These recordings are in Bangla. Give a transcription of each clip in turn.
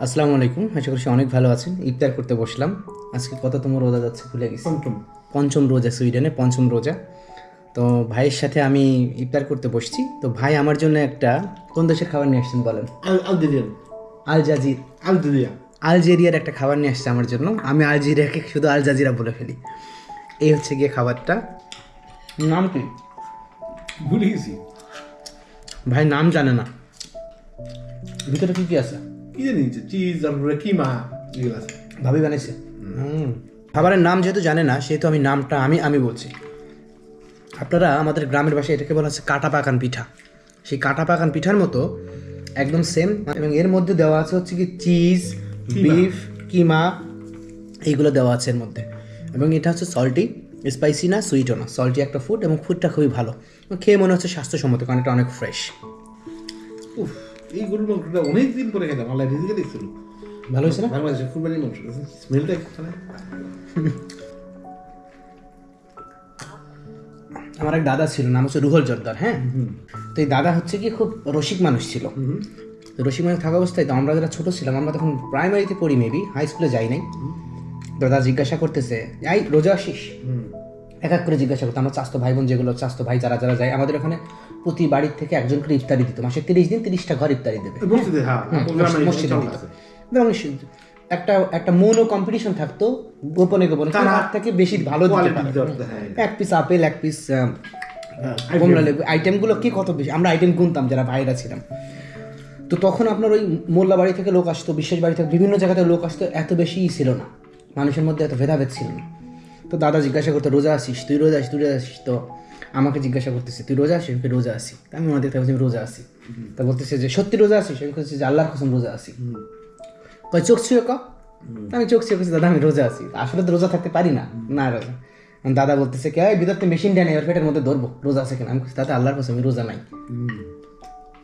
আসসালামু আলাইকুম। আশা করছি অনেক ভালো আছেন। ইফতার করতে বসলাম। আজকে কততম রোজা যাচ্ছে ভুলে গেছি। পঞ্চম। পঞ্চম রোজা সুইডেনে পঞ্চম রোজা। তো ভাইয়ের সাথে আমি ইফতার করতে বসছি। তো ভাই আমার জন্য একটা কোন দেশের খাবার নিয়ে আসছেন বলেন? আল আলজেরিয়ান। আল জাজির। আলজেরিয়া। আলজেরিয়ার একটা খাবার নিয়ে আসছে আমার জন্য। আমি আলজেরিয়াকে শুধু আল জাজিরা বলে ফেলি। এই হচ্ছে গিয়ে খাবারটা। নাম কি? ভুলে গেছি। ভাই নাম জানে না। ভিতরে কি কি আছে? কি জানি চিজ কিমা এগুলো আছে। ভাবি বানাইছে। খাবারের নাম যেহেতু জানে না সেহেতু আমি নামটা আমি আমি বলছি। আপনারা আমাদের গ্রামের ভাষায় এটাকে বলা হচ্ছে কাটা পাকান পিঠা। সেই কাটা পাকান পিঠার মতো একদম সেম এবং এর মধ্যে দেওয়া আছে হচ্ছে কি চিজ বিফ কিমা এইগুলো দেওয়া আছে এর মধ্যে। এবং এটা হচ্ছে সল্টি স্পাইসি না সুইটও না। সল্টি একটা ফুড এবং ফুডটা খুবই ভালো। খেয়ে মনে হচ্ছে স্বাস্থ্যসম্মত কারণ এটা অনেক ফ্রেশ উফ। এই গরুর মাংসটা অনেক দিন পরে খেলাম আল্লাহ রিজিকে দেখছিল ভালো হয়েছে না? বাংলাদেশের কুরবানির মাংস স্মেলটা এখানে আমার এক দাদা ছিল নাম হচ্ছে রুহল জর্দার হ্যাঁ? তো এই দাদা হচ্ছে কি খুব রসিক মানুষ ছিল। তো রসিক মানুষ থাকা অবস্থায় তো আমরা যারা ছোট ছিলাম আমরা তখন প্রাইমারিতে পড়ি মেবি হাই স্কুলে যাই নাই। দাদা জিজ্ঞাসা করতেছে এই রোজা আসিস? এক এক করে জিজ্ঞাসা করতো আমার চাস্তো ভাই বোন যেগুলো চাস্তো ভাই যারা যারা যায় আমাদের ওখানে প্রতি বাড়ির থেকে একজন করে ইফতারি দিত। মাসে তিরিশ দিন তিরিশটা ঘর ইফতারি দেবে। মসজিদে হ্যাঁ দিত। এবং একটা একটা মৌন কম্পিটিশন থাকতো গোপনে গোপনে। হাত থেকে বেশি ভালো হ্যাঁ। এক পিস আপেল এক পিস কমলা লেবু। আইটেমগুলো কি কত বেশি? আমরা আইটেম গুনতাম যারা ভাইরা ছিলাম। তো তখন আপনার ওই মোল্লা বাড়ি থেকে লোক আসতো বিশেষ বাড়ি থেকে বিভিন্ন জায়গাতে লোক আসতো এত বেশি ছিল না। মানুষের মধ্যে এত ভেদাভেদ ছিল না। তো দাদা জিজ্ঞাসা করতো রোজা আসিস তুই রোজা আসিস তুই রোজা আসিস তো আমাকে জিজ্ঞাসা করতেছে তুই রোজা আসিস আমি রোজা আসি তা আমি ওনাদের কাছে রোজা আসি তা বলতেছে যে সত্যি রোজা আসিস আমি বলছি যে আল্লাহর কসম রোজা আসি কয় চোখ ছুঁয়ে ক। আমি চোখ ছুঁয়ে করছি দাদা আমি রোজা আছি। আসলে তো রোজা থাকতে পারি না না রোজা। দাদা বলতেছে কে এই বিদর্তে মেশিন দেয় না এবার পেটের মধ্যে ধরবো রোজা আছে কিনা? আমি দাদা আল্লাহর কসম আমি রোজা নাই।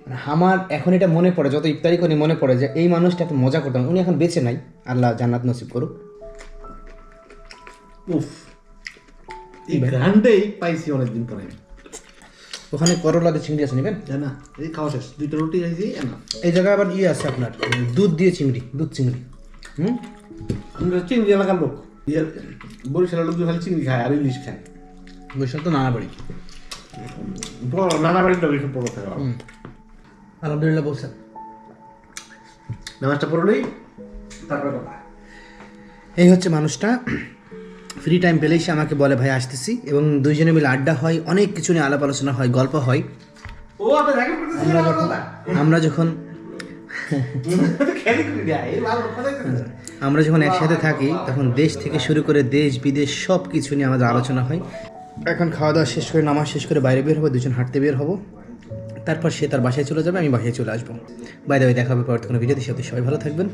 মানে আমার এখন এটা মনে পড়ে যত ইফতারি করি মনে পড়ে যে এই মানুষটা এত মজা করতাম উনি এখন বেঁচে নাই আল্লাহ জান্নাত নসিব করুক। উফ। এই গ্রান্ডেই পাইছি অনেকদিন পরে। ওখানে করলা দিয়ে চিংড়ি আছে নেবেন? জানা এই খাওয়া শেষ। দুইটা রুটি খাইছি না। এই জায়গায় আবার ইয়ে আছে আপনার দুধ দিয়ে চিংড়ি দুধ চিংড়ি। হুম? আমরা চিংড়ি এলাকার লোক। ইয়ে, বরিশালের লোক খালি চিংড়ি খায় আর ইলিশ খায়। বৈশাল তো নানা বাড়ি। বড় নানা বাড়ির লোক এসব বড় থাকে আলহামদুলিল্লাহ বলছেন। নামাজটা পড়লেই তারপরে কথা। এই হচ্ছে মানুষটা। ফ্রি টাইম পেলেই সে আমাকে বলে ভাই আসতেছি। এবং দুইজনে মিলে আড্ডা হয় অনেক কিছু নিয়ে আলাপ আলোচনা হয় গল্প হয়। ও আপনি দেখেন আমরা যখন আমরা যখন একসাথে থাকি তখন দেশ থেকে শুরু করে দেশ বিদেশ সব কিছু নিয়ে আমাদের আলোচনা হয়। এখন খাওয়া দাওয়া শেষ করে নামাজ শেষ করে বাইরে বের হব দুজন হাঁটতে বের হব। তারপর সে তার বাসায় চলে যাবে আমি বাসায় চলে আসব। বাইরে দেখা হবে পরবর্তী কোনো ভিডিওতে সাথে সবাই ভালো থাকবেন।